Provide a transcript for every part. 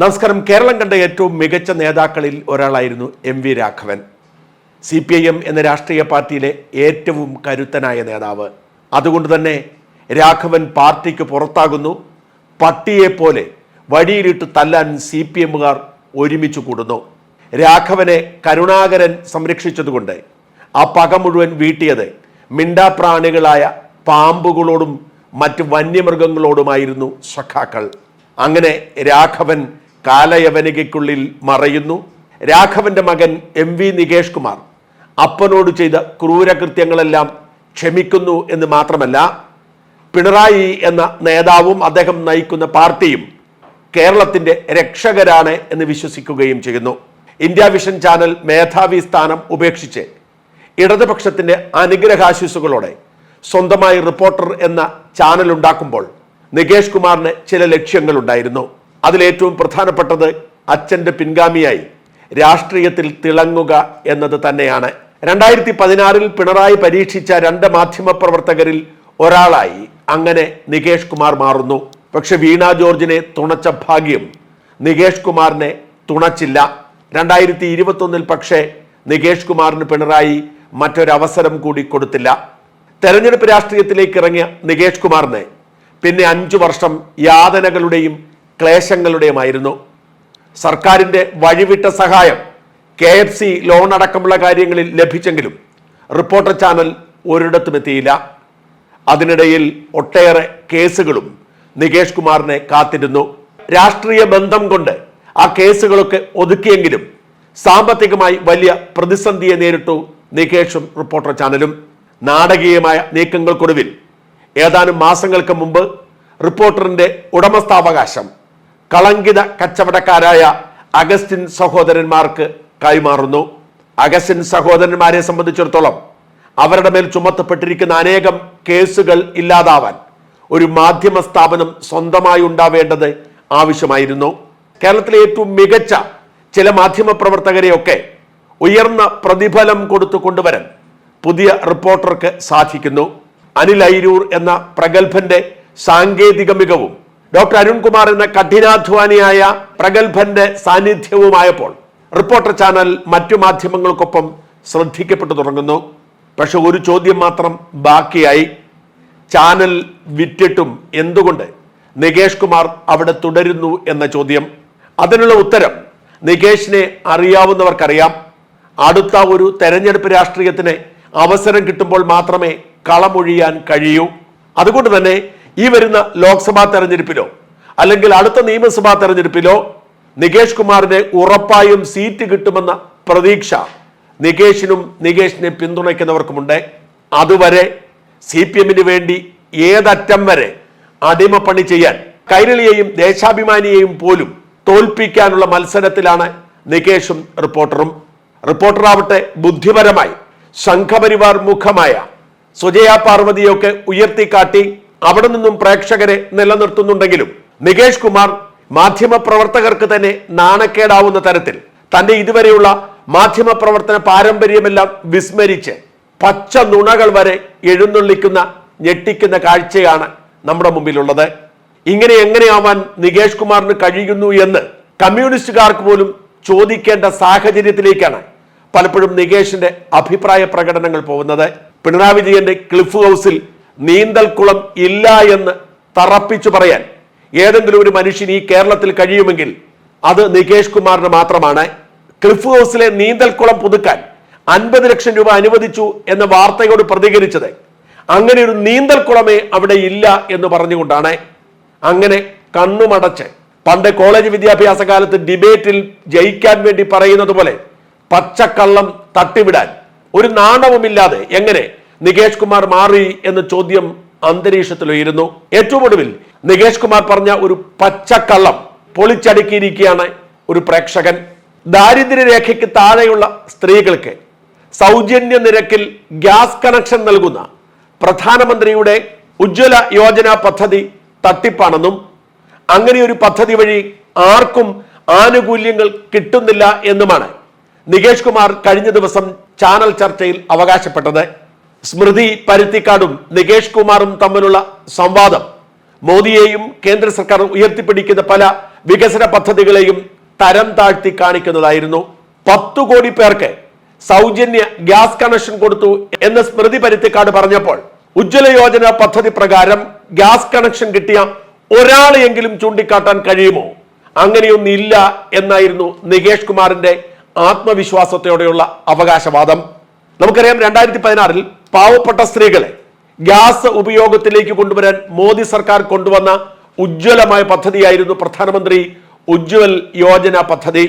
നമസ്കാരം. കേരളം കണ്ട ഏറ്റവും മികച്ച നേതാക്കളിൽ ഒരാളായിരുന്നു M V Raghavan. C P I M എന്ന രാഷ്ട്രീയ പാർട്ടിയിലെ ഏറ്റവും കരുത്തനായ നേതാവ്. അതുകൊണ്ട് തന്നെ രാഘവൻ പാർട്ടിക്ക് പുറത്താകുന്നു. പട്ടിയെപ്പോലെ വഴിയിലിട്ട് തല്ലാൻ സി പി എമ്മുകാർ ഒരുമിച്ച് കൂടുന്നു. രാഘവനെ കരുണാകരൻ സംരക്ഷിച്ചതുകൊണ്ട് ആ പക മുഴുവൻ വീട്ടിയത് മിണ്ടാപ്രാണികളായ പാമ്പുകളോടും മറ്റ് വന്യമൃഗങ്ങളോടുമായിരുന്നു സഖാക്കൾ. അങ്ങനെ രാഘവൻ കാലയവനികയ്ക്കുള്ളിൽ മറയുന്നു. രാഘവന്റെ മകൻ എം വി നികേഷ് കുമാർ അപ്പനോട് ചെയ്ത ക്രൂരകൃത്യങ്ങളെല്ലാം ക്ഷമിക്കുന്നു എന്ന് മാത്രമല്ല പിണറായി എന്ന നേതാവും അദ്ദേഹം നയിക്കുന്ന പാർട്ടിയും കേരളത്തിന്റെ രക്ഷകരാണ് എന്ന് വിശ്വസിക്കുകയും ചെയ്യുന്നു. ഇന്ത്യ വിഷൻ ചാനൽ മേധാവി സ്ഥാനം ഉപേക്ഷിച്ച് ഇടതുപക്ഷത്തിന്റെ അനുഗ്രഹാശിസുകളോടെ സ്വന്തമായി റിപ്പോർട്ടർ എന്ന ചാനൽ ഉണ്ടാക്കുമ്പോൾ നികേഷ് കുമാറിന് ചില ലക്ഷ്യങ്ങളുണ്ടായിരുന്നു. അതിലേറ്റവും പ്രധാനപ്പെട്ടത് അച്ഛന്റെ പിൻഗാമിയായി. രാഷ്ട്രീയത്തിൽ തിളങ്ങുക എന്നത് തന്നെയാണ്. രണ്ടായിരത്തി പതിനാറിൽ പിണറായി പരീക്ഷിച്ച രണ്ട് മാധ്യമപ്രവർത്തകരിൽ ഒരാളായി അങ്ങനെ നികേഷ് കുമാർ മാറുന്നു. പക്ഷെ വീണ ജോർജിനെ തുണച്ച ഭാഗ്യം നികേഷ് കുമാറിനെ തുണച്ചില്ല. രണ്ടായിരത്തി ഇരുപത്തൊന്നിൽ പക്ഷേ നികേഷ് കുമാറിന് പിണറായി മറ്റൊരവസരം കൂടി കൊടുത്തില്ല. തെരഞ്ഞെടുപ്പ് രാഷ്ട്രീയത്തിലേക്ക് ഇറങ്ങിയ നികേഷ് കുമാറിനെ പിന്നെ അഞ്ചു വർഷം യാതനകളുടെയും ക്ലേശങ്ങളുടെയുമായിരുന്നു. സർക്കാരിന്റെ വഴിവിട്ട സഹായം കെ എഫ് സി ലോൺ അടക്കമുള്ള കാര്യങ്ങളിൽ ലഭിച്ചെങ്കിലും റിപ്പോർട്ടർ ചാനൽ ഒരിടത്തും എത്തിയില്ല. അതിനിടയിൽ ഒട്ടേറെ കേസുകളും നികേഷ് കുമാറിനെ കാത്തിരുന്നു. രാഷ്ട്രീയ ബന്ധം കൊണ്ട് ആ കേസുകളൊക്കെ ഒതുക്കിയെങ്കിലും സാമ്പത്തികമായി വലിയ പ്രതിസന്ധിയെ നേരിട്ടു നികേഷും റിപ്പോർട്ടർ ചാനലും. നാടകീയമായ നീക്കങ്ങൾക്കൊടുവിൽ ഏതാനും മാസങ്ങൾക്ക് മുമ്പ് റിപ്പോർട്ടറിന്റെ ഉടമസ്ഥാവകാശം കളങ്കിത കച്ചവടക്കാരായ അഗസ്റ്റിൻ സഹോദരന്മാർക്ക് കൈമാറുന്നു. അഗസ്റ്റിൻ സഹോദരന്മാരെ സംബന്ധിച്ചിടത്തോളം അവരുടെ മേൽ ചുമത്തപ്പെട്ടിരിക്കുന്ന അനേകം കേസുകൾ ഇല്ലാതാവാൻ ഒരു മാധ്യമ സ്ഥാപനം സ്വന്തമായി ഉണ്ടാവേണ്ടത് ആവശ്യമായിരുന്നു. കേരളത്തിലെ ഏറ്റവും മികച്ച ചില മാധ്യമ പ്രവർത്തകരെയൊക്കെ ഉയർന്ന പ്രതിഫലം കൊടുത്തു കൊണ്ടുവരാൻ പുതിയ റിപ്പോർട്ടർക്ക് സാധിക്കുന്നു. അനിൽ ഐരൂർ എന്ന പ്രഗത്ഭന്റെ സാങ്കേതിക മികവും ഡോക്ടർ അരുൺകുമാർ എന്ന കഠിനാധ്വാനിയായ പ്രഗത്ഭന്റെ സാന്നിധ്യവുമായപ്പോൾ റിപ്പോർട്ടർ ചാനൽ മറ്റു മാധ്യമങ്ങൾക്കൊപ്പം ശ്രദ്ധിക്കപ്പെട്ടു തുടങ്ങുന്നു. പക്ഷെ ഒരു ചോദ്യം മാത്രം ബാക്കിയായി. ചാനൽ വിറ്റിട്ടും എന്തുകൊണ്ട് നികേഷ് കുമാർ അവിടെ തുടരുന്നു എന്ന ചോദ്യം. അതിനുള്ള ഉത്തരം നികേഷിനെ അറിയാവുന്നവർക്കറിയാം. അടുത്ത ഒരു തെരഞ്ഞെടുപ്പ് രാഷ്ട്രീയത്തിന് അവസരം കിട്ടുമ്പോൾ മാത്രമേ കളമൊഴിയാൻ കഴിയൂ. അതുകൊണ്ട് തന്നെ ഈ വരുന്ന ലോക്സഭാ തെരഞ്ഞെടുപ്പിലോ അല്ലെങ്കിൽ അടുത്ത നിയമസഭാ തെരഞ്ഞെടുപ്പിലോ നികേഷ് കുമാറിന് ഉറപ്പായും സീറ്റ് കിട്ടുമെന്ന പ്രതീക്ഷ നികേഷിനും നികേഷിനെ പിന്തുണയ്ക്കുന്നവർക്കുമുണ്ട്. അതുവരെ സി പി എമ്മിന് വേണ്ടി ഏതറ്റം വരെ അടിമപ്പണി ചെയ്യാൻ കൈരളിയെയും ദേശാഭിമാനിയെയും പോലും തോൽപ്പിക്കാനുള്ള മത്സരത്തിലാണ് നികേഷും റിപ്പോർട്ടറും. റിപ്പോർട്ടറാവട്ടെ ബുദ്ധിപരമായി സംഘപരിവാർ മുഖമായ സുജയ പാർവതിയൊക്കെ ഉയർത്തിക്കാട്ടി അവിടെ നിന്നും പ്രേക്ഷകരെ നിലനിർത്തുന്നുണ്ടെങ്കിലും നികേഷ് കുമാർ മാധ്യമ പ്രവർത്തകർക്ക് തന്നെ നാണക്കേടാവുന്ന തരത്തിൽ തന്റെ ഇതുവരെയുള്ള മാധ്യമ പ്രവർത്തന പാരമ്പര്യമെല്ലാം വിസ്മരിച്ച് പച്ച നുണകൾ വരെ എഴുന്നള്ളിക്കുന്ന ഞെട്ടിക്കുന്ന കാഴ്ചയാണ് നമ്മുടെ മുമ്പിലുള്ളത്. ഇങ്ങനെ എങ്ങനെയാവാൻ നികേഷ് കുമാറിന് കഴിയുന്നു എന്ന് കമ്മ്യൂണിസ്റ്റുകാർക്ക് പോലും ചോദിക്കേണ്ട സാഹചര്യത്തിലേക്കാണ് പലപ്പോഴും നികേഷിന്റെ അഭിപ്രായ പ്രകടനങ്ങൾ പോകുന്നത്. പിണറായി വിജയന്റെ ക്ലിഫ് ഹൗസിൽ നീന്തൽക്കുളം ഇല്ല എന്ന് തറപ്പിച്ചു പറയാൻ ഏതെങ്കിലും ഒരു മനുഷ്യൻ ഈ കേരളത്തിൽ കഴിയുമെങ്കിൽ അത് നികേഷ് കുമാറിന് മാത്രമാണ്. ക്ലിഫ് ഹൗസിലെ നീന്തൽക്കുളം പുതുക്കാൻ അൻപത് ലക്ഷം രൂപ അനുവദിച്ചു എന്ന വാർത്തയോട് പ്രതികരിച്ചത്. അങ്ങനെ ഒരു നീന്തൽക്കുളമേ അവിടെ ഇല്ല എന്ന് പറഞ്ഞുകൊണ്ടാണ്. അങ്ങനെ കണ്ണുമടച്ച് പണ്ട് കോളേജ് വിദ്യാഭ്യാസ കാലത്ത് ഡിബേറ്റിൽ ജയിക്കാൻ വേണ്ടി പറയുന്നത് പോലെ പച്ചക്കള്ളം തട്ടിവിടാൻ ഒരു നാണവുമില്ലാതെ എങ്ങനെ നികേഷ് കുമാർ മാറി എന്ന ചോദ്യം അന്തരീക്ഷത്തിലുയരുന്നു. ഏറ്റവും ഒടുവിൽ നികേഷ് കുമാർ പറഞ്ഞ ഒരു പച്ചക്കള്ളം പൊളിച്ചടുക്കിയിരിക്കുകയാണ് ഒരു പ്രേക്ഷകൻ. ദാരിദ്ര്യരേഖയ്ക്ക് താഴെയുള്ള സ്ത്രീകൾക്ക് സൗജന്യ നിരക്കിൽ ഗ്യാസ് കണക്ഷൻ നൽകുന്ന പ്രധാനമന്ത്രിയുടെ ഉജ്ജ്വല യോജന പദ്ധതി തട്ടിപ്പാണെന്നും അങ്ങനെ ഒരു പദ്ധതി വഴി ആർക്കും ആനുകൂല്യങ്ങൾ കിട്ടുന്നില്ല എന്നുമാണ് നികേഷ് കുമാർ കഴിഞ്ഞ ദിവസം ചാനൽ ചർച്ചയിൽ അവകാശപ്പെട്ടത്. സ്മൃതി പരുത്തിക്കാടും നികേഷ് കുമാറും തമ്മിലുള്ള സംവാദം. മോദിയെയും കേന്ദ്ര സർക്കാർ ഉയർത്തിപ്പിടിക്കുന്ന പല വികസന പദ്ധതികളെയും തരം താഴ്ത്തി കാണിക്കുന്നതായിരുന്നു. പത്തു കോടി പേർക്ക് സൗജന്യ ഗ്യാസ് കണക്ഷൻ കൊടുത്തു എന്ന് സ്മൃതി പരുത്തിക്കാട് പറഞ്ഞപ്പോൾ ഉജ്ജ്വല യോജന പദ്ധതി പ്രകാരം ഗ്യാസ് കണക്ഷൻ കിട്ടിയ ഒരാളെയെങ്കിലും ചൂണ്ടിക്കാട്ടാൻ കഴിയുമോ? അങ്ങനെയൊന്നില്ല എന്നായിരുന്നു നികേഷ് കുമാറിന്റെ ആത്മവിശ്വാസത്തോടെയുള്ള അവകാശവാദം. നമുക്കറിയാം രണ്ടായിരത്തി പതിനാറിൽ പാവപ്പെട്ട സ്ത്രീകളെ ഗ്യാസ് ഉപയോഗത്തിലേക്ക് കൊണ്ടുവരാൻ മോദി സർക്കാർ കൊണ്ടുവന്ന ഉജ്ജ്വലമായ പദ്ധതിയായിരുന്നു പ്രധാനമന്ത്രി ഉജ്ജ്വൽ യോജന പദ്ധതി.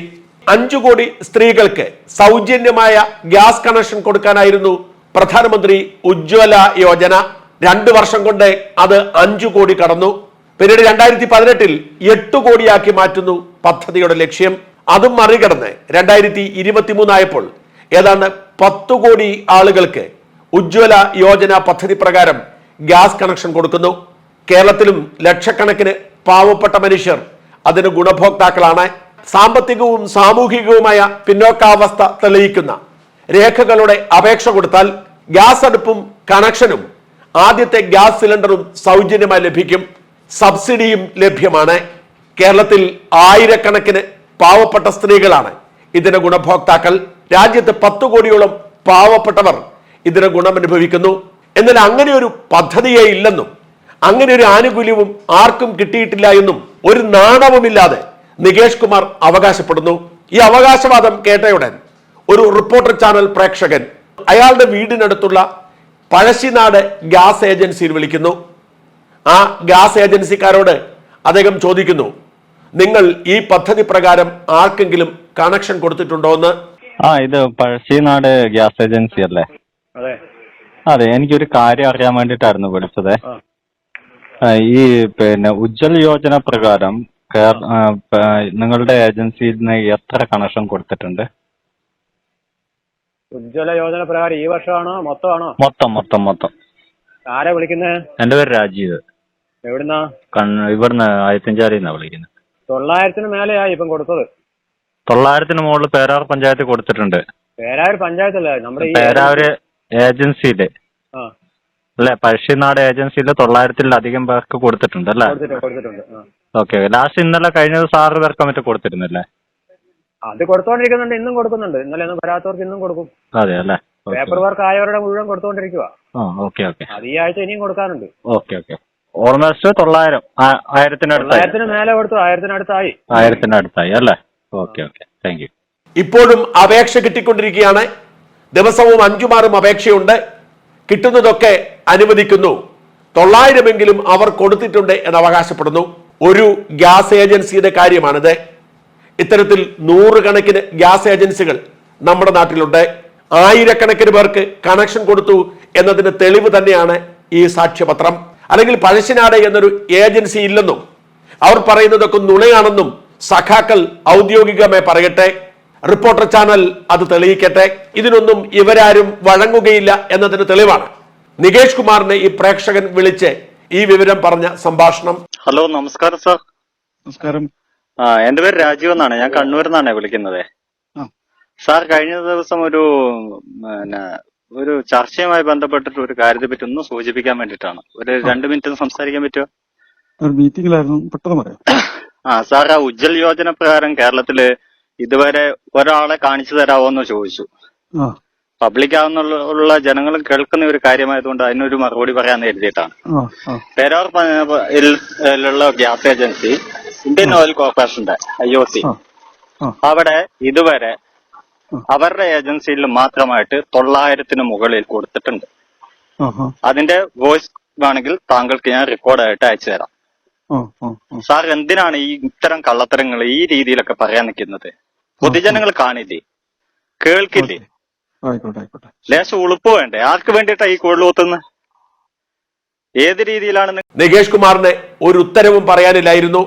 അഞ്ചു കോടി സ്ത്രീകൾക്ക് സൗജന്യമായ ഗ്യാസ് കണക്ഷൻ കൊടുക്കാനായിരുന്നു പ്രധാനമന്ത്രി ഉജ്ജ്വല യോജന. രണ്ടു വർഷം കൊണ്ട് അത് അഞ്ചു കോടി കടന്നു. പിന്നീട് രണ്ടായിരത്തി പതിനെട്ടിൽ എട്ട് കോടിയാക്കി മാറ്റുന്നു പദ്ധതിയുടെ ലക്ഷ്യം. അതും മറികടന്ന് രണ്ടായിരത്തി ഇരുപത്തിമൂന്നായപ്പോൾ ഏതാണ്ട് പത്തു കോടി ആളുകൾക്ക് ഉജ്ജ്വല യോജന പദ്ധതി പ്രകാരം ഗ്യാസ് കണക്ഷൻ കൊടുക്കുന്നു. കേരളത്തിലും ലക്ഷക്കണക്കിന് പാവപ്പെട്ട മനുഷ്യർ അതിന് ഗുണഭോക്താക്കളാണ്. സാമ്പത്തികവും സാമൂഹികവുമായ പിന്നോക്കാവസ്ഥ തെളിയിക്കുന്ന രേഖകളുടെ അപേക്ഷ കൊടുത്താൽ ഗ്യാസ് അടുപ്പും കണക്ഷനും ആദ്യത്തെ ഗ്യാസ് സിലിണ്ടറും സൗജന്യമായി ലഭിക്കും. സബ്സിഡിയും ലഭ്യമാണ്. കേരളത്തിൽ ആയിരക്കണക്കിന് പാവപ്പെട്ട സ്ത്രീകളാണ് ഇതിന് ഗുണഭോക്താക്കൾ. രാജ്യത്ത് പത്തു കോടിയോളം പാവപ്പെട്ടവർ ഇതിന് ഗുണമനുഭവിക്കുന്നു. എന്നാൽ അങ്ങനെ ഒരു പദ്ധതിയേ ഇല്ലെന്നും അങ്ങനെ ഒരു ആനുകൂല്യവും ആർക്കും കിട്ടിയിട്ടില്ല എന്നും ഒരു നാണവുമില്ലാതെ നികേഷ് കുമാർ അവകാശപ്പെടുന്നു. ഈ അവകാശവാദം കേട്ടയുടൻ ഒരു റിപ്പോർട്ടർ ചാനൽ പ്രേക്ഷകൻ അയാളുടെ വീടിനടുത്തുള്ള പഴശ്ശിനാട് ഗ്യാസ് ഏജൻസിയിൽ വിളിക്കുന്നു. ആ ഗ്യാസ് ഏജൻസിക്കാരോട് അദ്ദേഹം ചോദിക്കുന്നു നിങ്ങൾ ഈ പദ്ധതി പ്രകാരം ആർക്കെങ്കിലും കണക്ഷൻ കൊടുത്തിട്ടുണ്ടോ എന്ന്? ആ ഇത് പഴശ്ശിനാട് ഗ്യാസ് ഏജൻസി അല്ലേ? അതെ. അതെ എനിക്കൊരു കാര്യം അറിയാൻ വേണ്ടിയിട്ടായിരുന്നു വിളിച്ചത്. ഈ പിന്നെ ഉജ്ജൽ യോജന പ്രകാരം നിങ്ങളുടെ ഏജൻസിയിൽ നിന്ന് എത്ര കണക്ഷൻ കൊടുത്തിട്ടുണ്ട്? ഉജ്ജ്വല യോജന പ്രകാരം ഈ വർഷമാണോ? മൊത്തമാണോ? മൊത്തം മൊത്തം മൊത്തം. ആരാ വിളിക്കുന്നത് എന്റെ പേര് രാജീവ്. എവിടുന്നാ? ഇവിടുന്ന് ആയത്തിൻചാലിൽ നിന്നാണ് വിളിക്കുന്നത് തൊള്ളായിരത്തിന് മേലെയായി ഇപ്പം കൊടുത്തത്. തൊള്ളായിരത്തിന് മുകളിൽ പേരാർ പഞ്ചായത്ത് കൊടുത്തിട്ടുണ്ട്. പേരാവർ പഞ്ചായത്തല്ലേ? നമ്മുടെ ഈ പേരാവൂര് ഏജൻസിയിൽ. അല്ലെ? പഴശ്ശിനാട് ഏജൻസിയിൽ തൊള്ളായിരത്തിലധികം പേർക്ക് കൊടുത്തിട്ടുണ്ട് അല്ലെ? കൊടുത്തിട്ടുണ്ട് ആ. ഓക്കെ ലാസ്റ്റ് ഇന്നലെ കഴിഞ്ഞത് സാറ് പേർക്ക് മറ്റേ കൊടുത്തിരുന്നില്ലേ? അത് കൊടുത്തോണ്ടിരിക്കുന്നുണ്ട് ഇന്നും കൊടുക്കുന്നുണ്ട്. ഇന്നലെ ഒന്നും വരാത്തവർക്ക് ഇന്നും കൊടുക്കും. അതെ അല്ലെ? പേപ്പർ വർക്ക് ആയവരുടെ മുഴുവൻ കൊടുത്തോണ്ടിരിക്കുക ഓക്കെ ഓക്കെ. അത് ഈ ആഴ്ച ഇനിയും കൊടുക്കാനുണ്ട്. Okay okay. ഓൾമോസ്റ്റ് തൊള്ളായിരം ആ- ആയിരത്തിനടുത്തായി. തൊള്ളായിരത്തിന് മേലെ കൊടുത്തു ആയിരത്തിനടുത്തായി. ആയിരത്തിനടുത്തായി അല്ലേ? Okay okay. താങ്ക് യു ഇപ്പോഴും അപേക്ഷ കിട്ടിക്കൊണ്ടിരിക്കുകയാണ്. ദിവസവും അഞ്ചുമാറും അപേക്ഷയുണ്ട്. കിട്ടുന്നതൊക്കെ അനുവദിക്കുന്നു. തൊള്ളായിരമെങ്കിലും അവർ കൊടുത്തിട്ടുണ്ട് എന്ന് അവകാശപ്പെടുന്നു. ഒരു ഗ്യാസ് ഏജൻസിയുടെ കാര്യമാണിത്. ഇത്തരത്തിൽ നൂറുകണക്കിന് ഗ്യാസ് ഏജൻസികൾ നമ്മുടെ നാട്ടിലുണ്ട്. ആയിരക്കണക്കിന് പേർക്ക് കണക്ഷൻ കൊടുത്തു എന്നതിന് തെളിവ് തന്നെയാണ് ഈ സാക്ഷ്യപത്രം. അല്ലെങ്കിൽ പഴശ്ശിനാട് എന്നൊരു ഏജൻസി ഇല്ലെന്നും അവർ പറയുന്നതൊക്കെ നുണയാണെന്നും സഖാക്കൾ ഔദ്യോഗികമായി പറയട്ടെ. റിപ്പോർട്ടർ ചാനൽ അത് തെളിയിക്കട്ടെ. ഇതിനൊന്നും ഇവരാരും വഴങ്ങുകയില്ല എന്നതിന് തെളിവാണ്. നികേഷ് കുമാറിനെ ഈ പ്രേക്ഷകൻ വിളിച്ച് ഈ വിവരം പറഞ്ഞ സംഭാഷണം. ഹലോ നമസ്കാരം സാർ. നമസ്കാരം. ആ എന്റെ പേര് രാജീവ് എന്നാണ്. ഞാൻ കണ്ണൂരിൽ നിന്നാണ് വിളിക്കുന്നത്. ആ. സാർ കഴിഞ്ഞ ദിവസം ഒരു പിന്നെ ഒരു ചർച്ചയുമായി ബന്ധപ്പെട്ടിട്ട് ഒരു കാര്യത്തെ പറ്റി ഒന്ന് സൂചിപ്പിക്കാൻ വേണ്ടിയിട്ടാണ്. ഒരു രണ്ട് മിനിറ്റ് ഒന്ന് സംസാരിക്കാൻ പറ്റുമോ? ഒരു മീറ്റിംഗിലായിരുന്നു പെട്ടെന്ന് പറയാം. ആ സാർ ആ ഉജ്ജൽ യോജന പ്രകാരം കേരളത്തിൽ ഇതുവരെ ഒരാളെ കാണിച്ചു തരാമോന്ന് ചോദിച്ചു. പബ്ലിക് ആവുന്നുള്ള ജനങ്ങൾ കേൾക്കുന്ന ഒരു കാര്യമായതുകൊണ്ട് അതിനൊരു മറുപടി പറയാന്ന് എഴുതിയിട്ടാണ് പേരാർ ിലുള്ള ഗ്യാസ് ഏജൻസി ഇന്ത്യൻ ഓയിൽ കോർപ്പറേഷന്റെ ഐ ഒ സി. അവിടെ ഇതുവരെ. അവരുടെ ഏജൻസിയിൽ മാത്രമായിട്ട് തൊള്ളായിരത്തിന് മുകളിൽ കൊടുത്തിട്ടുണ്ട്. അതിന്റെ വോയിസ് വേണമെങ്കിൽ താങ്കൾക്ക് ഞാൻ റെക്കോർഡായിട്ട് അയച്ചു തരാം. സാർ എന്തിനാണ് ഈ ഇത്തരം കള്ളത്തരങ്ങൾ ഈ രീതിയിലൊക്കെ പറയാൻ നിൽക്കുന്നത്? പൊതുജനങ്ങൾ കാണില്ലേ? കേൾക്കില്ലേ? ആയിക്കോട്ടെ ആയിക്കോട്ടെ. ലേശം ഉളുപ്പ് വേണ്ടേ? ആർക്ക് വേണ്ടിയിട്ടാ ഈ കൂടുതൽ ഒത്തുന്നത്? ഏത് രീതിയിലാണ് നികേഷ് കുമാറിന് ഒരു ഉത്തരവും പറയാനില്ലായിരുന്നു.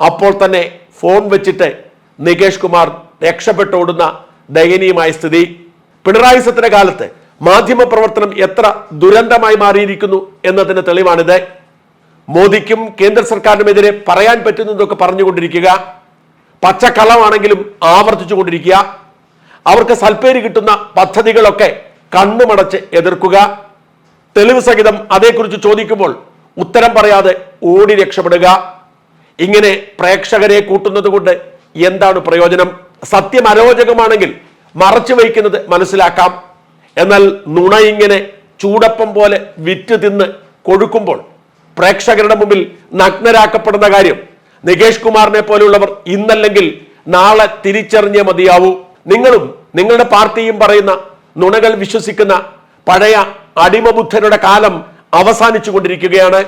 അപ്പോൾ തന്നെ ഫോൺ വെച്ചിട്ട് നികേഷ് കുമാർ രക്ഷപ്പെട്ടോടുന്ന ദയനീയമായ സ്ഥിതി. പിണറായി സത്തിന്റെ കാലത്ത് മാധ്യമ പ്രവർത്തനം എത്ര ദുരന്തമായി മാറിയിരിക്കുന്നു എന്നതിന് തെളിവാണിത്. മോദിക്കും കേന്ദ്ര സർക്കാരിനുമെതിരെ പറയാൻ പറ്റുന്നതൊക്കെ പറഞ്ഞുകൊണ്ടിരിക്കുക. പച്ചക്കള്ളമാണെങ്കിലും ആവർത്തിച്ചുകൊണ്ടിരിക്കുക. അവർക്ക് സൽപ്പേര് കിട്ടുന്ന പദ്ധതികളൊക്കെ കണ്ണുമടച്ച് എതിർക്കുക. തെളിവ് സഹിതം അതേക്കുറിച്ച് ചോദിക്കുമ്പോൾ ഉത്തരം പറയാതെ ഓടി രക്ഷപ്പെടുക. ഇങ്ങനെ പ്രേക്ഷകരെ കൂട്ടുന്നത് കൊണ്ട് എന്താണ് പ്രയോജനം? സത്യം അരോചകമാണെങ്കിൽ മറച്ചു വയ്ക്കുന്നത് മനസ്സിലാക്കാം. എന്നാൽ നുണ ഇങ്ങനെ ചൂടപ്പം പോലെ വിറ്റ് തിന്ന് കൊഴുക്കുമ്പോൾ പ്രേക്ഷകരുടെ മുമ്പിൽ നഗ്നരാക്കപ്പെടുന്ന കാര്യം നികേഷ് കുമാറിനെ പോലുള്ളവർ ഇന്നല്ലെങ്കിൽ നാളെ തിരിച്ചറിഞ്ഞേ മതിയാവൂ. നിങ്ങളും നിങ്ങളുടെ പാർട്ടിയും പറയുന്ന നുണകൾ വിശ്വസിക്കുന്ന പഴയ അടിമബുദ്ധരുടെ കാലം അവസാനിച്ചു കൊണ്ടിരിക്കുകയാണ്